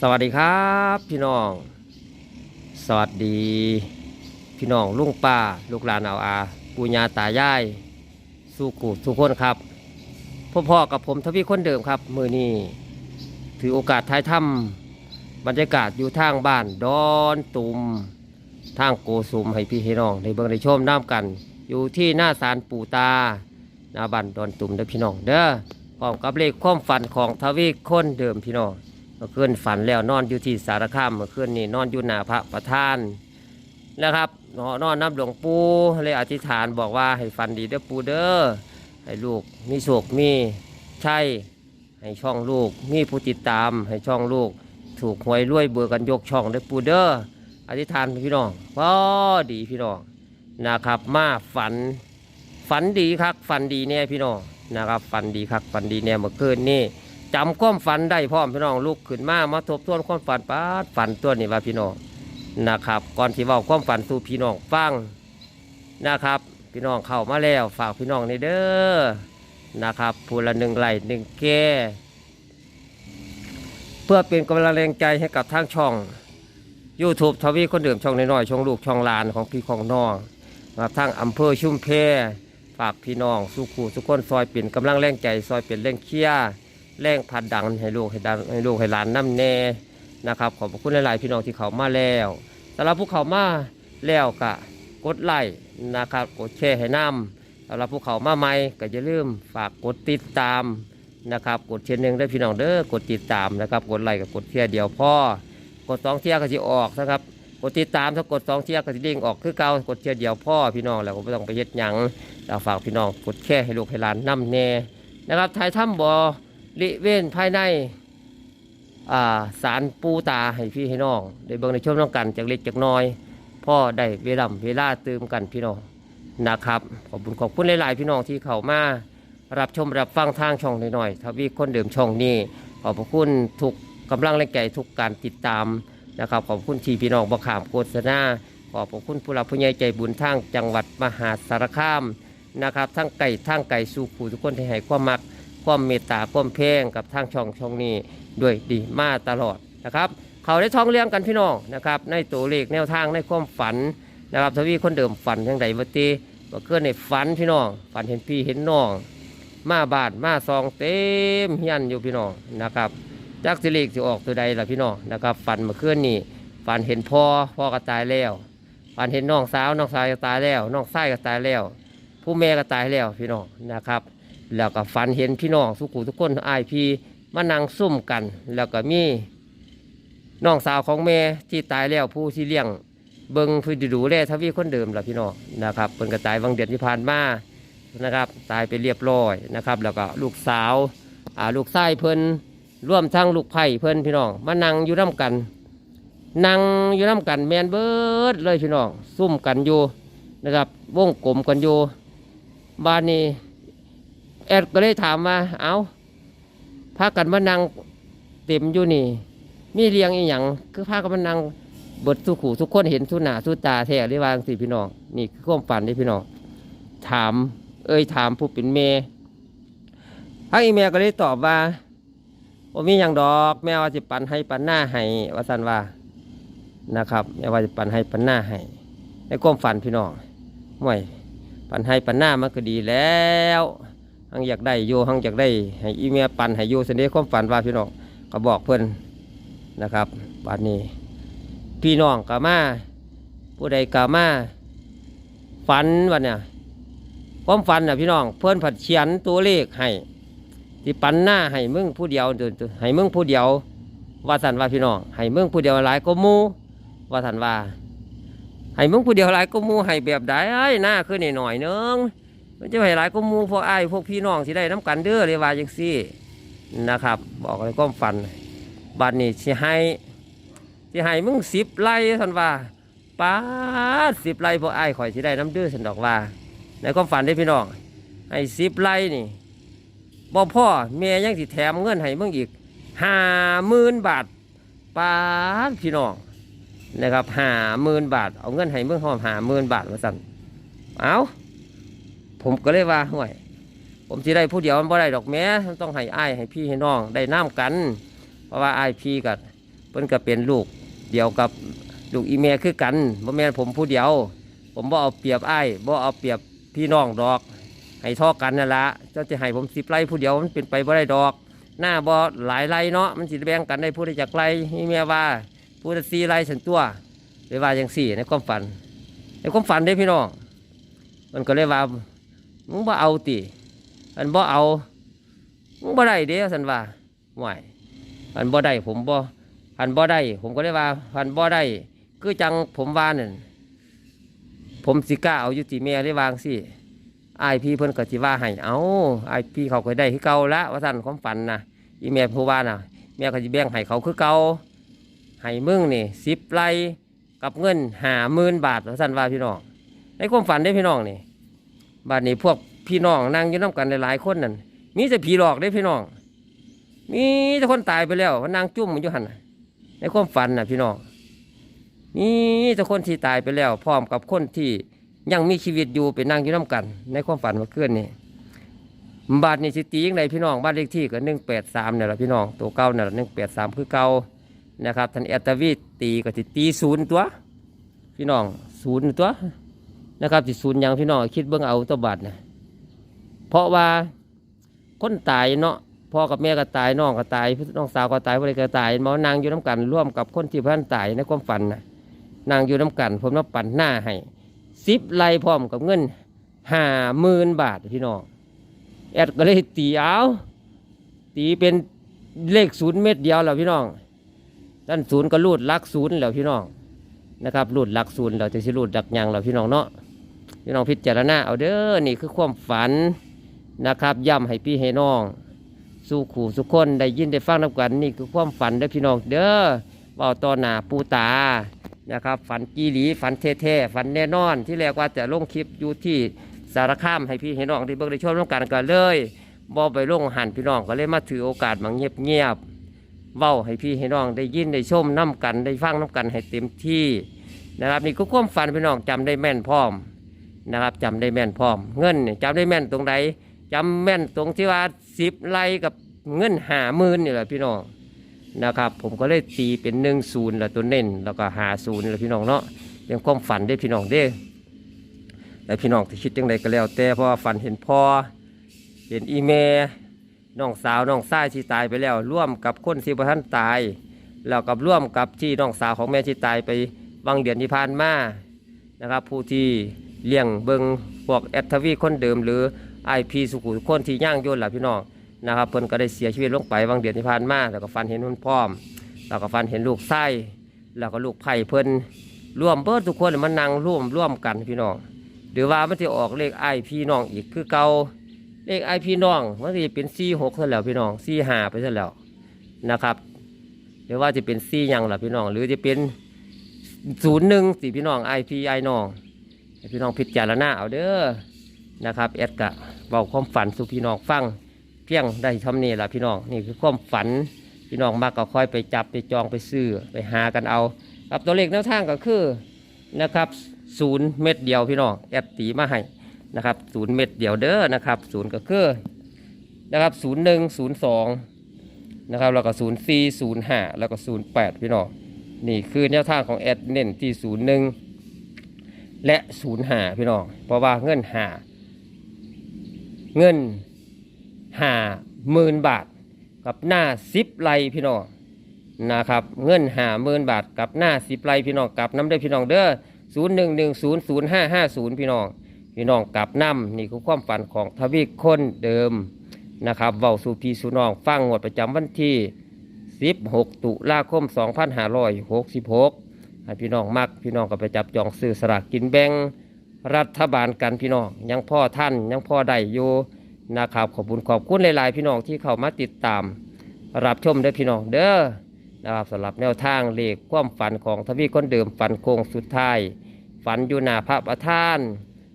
สวัสดีครับพี่น้อง สวัสดี พี่น้องลุงป้าลูกหลานเอาอาปูญาตายายสู้กูทุกคนครับพ่อๆกับผมทวีคนเดิมครับ มือนี้ถือโอกาสท้ายถ้ำบรรยากาศอยู่ทางบ้านดอนตุมทางโกสุมให้พี่ให้น้องในเบิงในชมน้ำกัน อยู่ที่หน้าศาลปู่ตาหน้าบ้านดอนตุมเด้อพี่น้องเด้อพร้อมกับเลขความฝันของทวีคนเดิมพี่น้อง เมื่อคืนฝันแล้วนอนอยู่ที่สารคามเมื่อคืนนี่นอนอยู่หน้าพระประธานนะครับนอนนอนน้ำหลวงปู่เลยอธิษฐานบอกว่าให้ฝันดีเด้อปู่เด้อให้ลูกมีโศกมีใช่ให้ช่องลูกมีผู้ติดตาม ให้ช่องลูก ถูกหวยรวยเบื่อกันยกช่องเด้อปู่เด้ออธิษฐานพี่น้องพอดีพี่น้องนะครับมาฝันฝันดีครับฝันดีแน่พี่น้องนะครับฝันดีครับฝันดีแน่เมื่อคืนนี่ จำความฝันได้พร้อมพี่น้องลุกขึ้นมามาทบทวนความฝันป้าดฝันตัวนี้ว่าพี่น้องนะครับ ก่อนที่ว่าความฝันสู่พี่น้องฟังนะครับ พี่น้องเข้ามาแล้วฝากพี่น้องในเด้อนะครับผู้ละหนึ่งไหลหนึ่งแก่เพื่อเป็นกำลังแรงใจให้กับทางช่อง YouTube ทวีคนเดิมช่องน้อยๆช่องลูกช่องหลานของพี่ของน้องนะครับทางอำเภอชุมเพฝากพี่น้องสุขูทุกคนซอยเป็นกำลังแรงใจซอยเป็นแรงเคียร์ แรงพัดดังให้ลูกให้ดังให้ลูกให้หลานน้ำแน่นะครับ ขอบคุณหลายๆพี่น้องที่เขามาแล้วสำหรับผู้เขามาแล้วก็กดไลค์นะครับ กดแชร์ให้น้ำสำหรับผู้เขามาใหม่ก็อย่าลืมฝากกดติดตามนะครับ กดเชียร์หนึ่งได้พี่น้องเด้อกดติดตามนะครับ กดไลค์กับกดแชร์เดียวพ่อกดสองเที่ยก็จะออกนะครับกดติดตามถ้ากดสองเที่ยก็จะเด้งออกคือเก่ากดเชียร์เดียวพ่อพี่น้องแล้วก็ไม่ต้องไปเฮ็ดหยังเราฝากพี่น้องกดแชร์ให้ลูกให้หลานน้ำแน่นะครับถ่ายถ้ำบ่ ริเว้นภายในอ่าสารปูตาให้พี่ให้น้องได้เบิ่งในช่วงน้องกันจากเล็กจากน้อยพ่อได้เวลาเวลาเติมกันพี่น้องนะครับ ขอบคุณขอบคุณหลาย ๆ พี่น้องที่เข้ามารับชมรับฟังทางช่องหน่อยๆทวีคนเดิมช่องนี้ขอบคุณทุกกำลังแรงใจทุกการติดตามนะครับขอบคุณทีพี่น้องบกขามโฆษณาขอบคุณผู้รับผู้ใหญ่ใจบุญทางจังหวัดมหาสารคามนะครับทั้งไก่ทั้งไก่สู่ขู่ทุกคนที่ให้ความมัก ความเมตตาความเพงกับทางช่องช่องนี้ด้วยดีมาตลอดนะครับเขาได้ท่องเลี้ยงกันพี่น้องนะครับในตัวเลขแนวทางในความฝันนะครับทวีคนเดิมฝันยังไงวตีว่าเกิดในฝันพี่น้องฝันเห็นพี่เห็นน้อง มาบาดมาซองเต็มเฮียนอยู่พี่น้องนะครับจักสิเลขสิออกตัวใดล่ะพี่น้องนะครับฝันเมื่อคืนนี้ฝันเห็นพ่อพ่อก็ตายแล้วฝันเห็นน้องสาวน้องสาวก็ตายแล้วน้องชายก็ตายแล้ว ผู้แม่ก็ตายแล้วพี่น้องนะครับ แล้วก็ฝันเห็นพี่น้องสุขุทุกคนอายพี่มานั่งซุ่มกัน แล้วก็มีน้องสาวของแม่ที่ตายแล้วผู้ที่เลี้ยงเบิงผู้ดูแลทวีคนเดิมล่ะพี่น้องนะครับเพิ่นก็ตายวังเดือนที่ผ่านมานะครับ ตายไปเรียบร้อยนะครับ แล้วก็ลูกสาวอ่าลูกชายเพิ่นร่วมทั้งลูกไผ่เพิ่นพี่น้องมานั่งอยู่น้ากันนั่งอยู่น้ากันแมนเบิดเลยพี่น้องซุ่มกันอยู่นะครับวงกลมกันอยู่บ้านนี้ แอดก็เลยถามว่าเอาพากันมานั่งเต็มอยู่นี่ มีเรียงอีหยังคือพากันมานั่งเบิดทุขู่ทุกคนเห็นทุหน้าทุตาแท้หรือว่าสิพี่น้องนี่คือความฝันที่พี่น้องถาม เอ้ยถามผู้เป็นแม่พระอีแม่ก็เลยตอบว่าว่ามีอย่างดอก แม่ว่าจะปันให้ปันหน้าให้ว่าสันว่านะครับแม่ว่าจะปันให้ปันหน้าให้ในความฝันพี่น้องห่วยปันให้ปันหน้ามันก็ดีแล้ว หังอยากได้โยหังอยากได้ให้อีเมียปันให้โยเสนอความฝันว่าพี่น้องก็บอกเพื่อนนะครับบัดนี้ พี่น้องก็มาผู้ใดก็มาฝันวันเนี่ยความฝันน่ะพี่น้อง เพื่อนผัดเขียนตัวเลขให้ที่ปันหน้าให้มึงผู้เดียวเดินให้มึงผู้เดียว ว่าสันว่าพี่น้องให้มึงผู้เดียวหลายก็มูว่าสันว่าให้มึงผู้เดียวหลายก็มูให้แบบใดไอ้หน้าขึ้นหน่อยๆนึง มันจะให้หลายก็มูพวกไอ้พวกพี่น้องที่ได้น้ำกันเด้อเลยว่าจังซี่นะครับ บอกเลยความฝันบัดนี้สิให้สิให้มึงสิบไร่สันว่าป้าสิบไร่พวกไอ้ข่อยที่ได้น้ำเด้อสันดอกว่า ในความฝันได้พี่น้องให้สิบไร่นี่บ่พ่อแม่ยังสิแถมเงินให้มึงอีกห้าหมื่นบาทป้าพี่น้องนะครับห้าหมื่นบาท เอาเงินให้มืองหอมห้าหมื่นบาทมาสั่นเอา ผมก็เลยว่าห่วย ผมสิได้ผู้เดียวมันบ่ได้ดอกแม้ต้องให้อ้ายให้พี่ให้น้องได้น้ำกัน เพราะว่าอ้ายพี่กับเปพิ่นก็เป็นลูกเดียวกับลูกอีเมคือกันบ่แม่นผมผู้เดียว ผมบ่เอาเปรียบอ้ายบ่เอาเปรียบพี่น้องดอกให้ท่อกันนั่นละเจ้าจะให้ผมสิบไร่ผู้เดียวมันเป็นไปบ่ได้ดอก หน้าบ่หลายไร่เนาะมันสิแบ่งกันได้ผู้ใดจากไร่นี่แม่ว่าผู้ใดสี่ไร่สันตัวเลยว่าอย่างสี่ในความฝันในความฝันเด้พี่น้องมันก็เลยว่า มึงบ่เอาติอันบ่เอามึงบ่ได้เด้สันว่าห่วยอันบ่ได้ผมบ่อันบ่ได้ ผมก็เลยว่าอันบ่ได้คือจังผมว่านั่นผมสิกล้าเอาอยู่ติแม่ได้วางสิอายพี่เพิ่นก็สิว่าให้เอาอายพี่เขาก็ได้คือเก่าละว่าซั่นความฝันนะอีแม่ผู้ว่าน่ะ แม่ก็สิแบ่งให้เขาคือเก่าให้มึงนี่10ไร่กับเงิน50,000บาทว่าซั่นว่าพี่น้องในความฝันได้พี่น้องนี่ บ้าดนี้พวกพี่น้องนั่งอยู่น้ำกันหลายๆคนนั่นมีแต่ผีหลอกได้พี่น้อง มีแต่คนตายไปแล้วนนั่งจุ่มอยู่หันในความฝันน่ะพี่น้องมีแต่คนที่ตายไปแล้ว พร้อมกับคนที่ยังมีชีวิตอยู่เป็นนั่งอยู่น้ำกัน ในความฝันเมื่อคืนนี่บ้าดนี้สิตียังไงพี่น้องบ้านเลขที่ก็หนึ่งแปดสามเนี่ยแหละพี่น้องตัวเก้าเนี่ยหนึ่งแปดสามคือเก่านะครับท่านแอตวีตีก็สิตีศูนย์ตัว พี่น้องศูนย์ตัว นะครับจิศูนย์ยังพี่น้องคิดเบิ่งเอาตัวบาทนะเพราะว่าคนตายเนาะพ่อกับแม่ก็ตายน้องก็ตายน้องสาวก็ตายอะไรก็ตายหมอนางอยู่น้ำกัน ร่วมกับคนที่พันตายในความฝันนะนางอยู่น้ำกัน ผมน้ำปั่นหน้าให้สิบไล่พร้อมกับเงินห้าหมื่นบาทพี่น้องแอดก็เลยตีเอาตีเป็นเลขศูนย์เม็ดเดียวแล้วพี่น้องด้านศูนย์ก็รูดลักศูนย์แล้วพี่น้องนะครับรูดลักศูนย์เราจะสิรูดดักยังเราพี่น้องเนาะ พี่น้องพิจารณาเอาเด้อนี่คือความฝันนะครับย้ำให้พี่ให้น้อง สู่ขู่สุกคนได้ยินได้ฟังนับกันนี่คือความฝันเด้อพี่น้องเด้อเบาต่อหนาปูตานะครับฝันกีหลีฝันแท้ๆฝันแน่นอน ที่แรกว่าจะลงคลิปอยู่ที่สารคามให้พี่ให้น้องที่เบิ่งได้ชมน้ำกันกันเลยบอไปลงหันพี่น้องก็เลยมาถือโอกาสมาเงียบเงียบเว้าให้พี่ให้น้องได้ยินได้ชมน้ำกันได้ฟังน้ำกันให้เต็มที่นะครับนี่ก็ความฝันพี่น้องจำได้แม่นพร้อม นะครับจำได้แม่นพร้อม เงินเนี่ยจำได้แม่นตรงใดจำแม่นตรงที่ว่าสิบไร่กับเงินหาหมื่นนี่แหละพี่น้องนะครับ ผมก็เลยตีเป็นหนึ่งศูนย์ละตัวเน้นแล้วก็หาศูนย์ละพี่น้องเนาะเป็นความฝันได้พี่น้องเด้แล้วพี่น้องที่คิดยังไงก็แล้ว แต่เพราะฝันเห็นพ่อเห็นอีเมน้องสาวน้องชายที่ตายไปแล้ว ร่วมกับคนที่บ่ทันตาย แล้วกับร่วมกับที่น้องสาวของแม่ที่ตายไปบางเดือนที่ผ่านมานะครับ ผู้ที่ เลี้ยงเบิงพวกแอดทวีคนเดิมหรือไอพีสุขุคนที่ย่างโยนหล่ะพี่น้องนะครับเพิ่นก็ได้เสียชีวิตลงไปบางเดือนที่ผ่านมาแล้วก็ฟันเห็นมันพร้อม แล้วก็ฟันเห็นลูกไส้แล้วก็ลูกไผ่เพิ่นร่วมเบิดทุกคนมันนั่งร่วมร่วมกันพี่น้องหรือว่ามันจะออกเลขไอพี่น้องอีกคือเก่าเลขไอพี่น้องมันจะเป็นสี่หกซะแล้วพี่น้องสี่ห้าไปซะแล้วนะครับหรือว่าจะเป็นสี่ยังล่ะพี่น้อง หรือจะเป็นศูนย์หนึ่งสี่พี่น้องไอพีไอน้อง พี่น้องพิจารณาเอาเด้อนะครับแอดกะเบาความฝันสู่พี่น้องฟังเพียงได้ทำนี่ละพี่น้องนี่คือความฝันพี่น้องมากก็ค่อยไปจับไปจองไปซื้อไปหากันเอาครับตัวเลขแนวทางก็คือนะครับศูนย์เม็ดเดียวพี่น้องแอดตีมาให้นะครับศูนย์เม็ดเดียวเด้อนะครับศูนย์ก็คือนะครับศูนย์หนึ่งศูนย์สองนะครับแล้วก็ศูนย์สี่ศูนย์ห้าแล้วก็ศูนย์แปดพี่น้องนี่คือแนวทางของแอดเน้นที่ศูนย์หนึ่ง และศูนย์หาพี่น้องเพราะว่าเงินหาเงินหาหมื่นบาท กับหน้าสิบไร่พี่น้องนะครับ เงินหาหมื่นบาทกับหน้าสิบไร่พี่น้องกับน้ำได้พี่น้องเด้อศูนย์หนึ่งหนึ่งศูนย์ศูนย์ห้าห้าศูนย์พี่น้องพี่น้องกับน้ำนี่คือความฝันของทวีคนเดิมนะครับเว้าสู่พี่สู่น้องฟังงวดประจำวันที่ 16 ตุลาคม 2566 ให้พี่น้องมักพี่น้องก็ไปจับจองซื้อสลากกินแบ่งรัฐบาลกันพี่น้องยังพ่อท่านยังพ่อได้อยู่นะครับขอบคุณขอบคุณหลายๆพี่น้องที่เข้ามาติดตาม รับชมได้พี่น้องเด้อนะครับสำหรับแนวทางเลขความฝันของทวีคนเดิมฝันโค้งสุดท้าย ฝันอยู่หน้าพระประธาน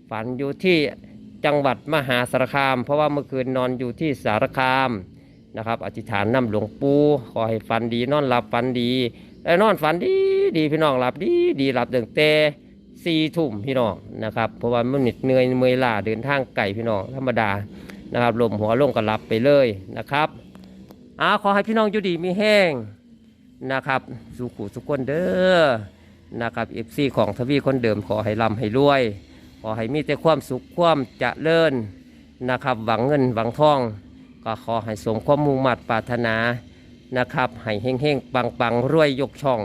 ฝันอยู่ที่จังหวัดมหาสารคาม เพราะว่าเมื่อคืนนอนอยู่ที่สารคามนะครับอธิษฐานนำหลวงปู่ขอให้ฝันดีนอนหลับฝันดี และนอนฝันดีดีพี่น้องหลับดีดีหลับเดิงแต่สี่ทุ่มพี่น้องนะครับ เพราะว่ามันเหนื่อยเมื่อยล้าเดินทางไกลพี่น้องธรรมดานะครับลมหัวลงก็หลับไปเลยนะครับอาขอให้พี่น้องอยู่ดีมีแห้งนะครับสุขุสุขคนเด้อนะครับเอฟซีของทวีคนเดิมขอให้ร่ำให้รวย ขอให้มีแต่ความสุขความจะเจริญนะครับหวังเงินหวังทอง ก็ขอให้สมความมุ่งมั่นปรารถนา นะครับให้เฮงเฮงปังปังรวยยกช่อง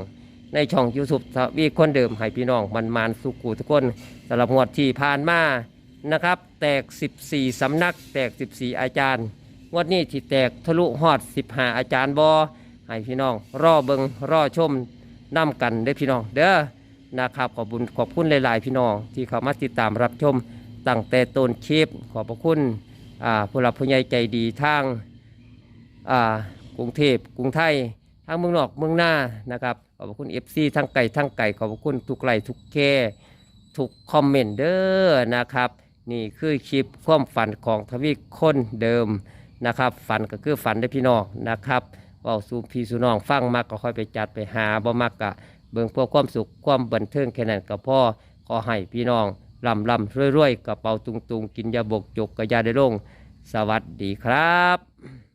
ในช่องยูทูบทวีคนเดิมให้พี่น้องมันมานสุขุทุกคนสำหรับงวดที่ผ่านมานะครับ แตก 14 สำนัก แตก 14 อาจารย์งวดนี้ที่แตกทะลุฮอด 15 อาจารย์บอให้พี่น้อง รอเบิงรอชมน้ำกันเด้พี่น้อง เด้อนะครับขอบคุณขอบคุณหลายๆ พี่น้องที่เข้ามาติดตามรับชมตั้งแต่ต้นคลิปขอบพระคุณผู้หลักผู้ใหญ่ใจดีทางอ่า กรุงเทพกรุงไทยทางเมืองนอกเมืองหน้านะครับขอบคุณเอฟซีทั้งไก่ทั้งไก่ขอบคุณทุกไลค์ทุกแค่ทุกคอมเมนต์เด้อนะครับ นี่คือคลิปความฝันของทวีคนเดิมนะครับ ฝันก็คือฝันได้พี่น้องนะครับเว่าสูพี่สูน้องฟังมากก็ค่อยไปจัดไปหาบ่มากกะเบิ่งเพื่อความสุขความบันเทิงแค่นั้นก็พ่อขอให้พี่น้องลำลำรวยๆกระเป๋าตุงตุงๆกินยาบกจกกระยาได้ลง สวัสดีครับ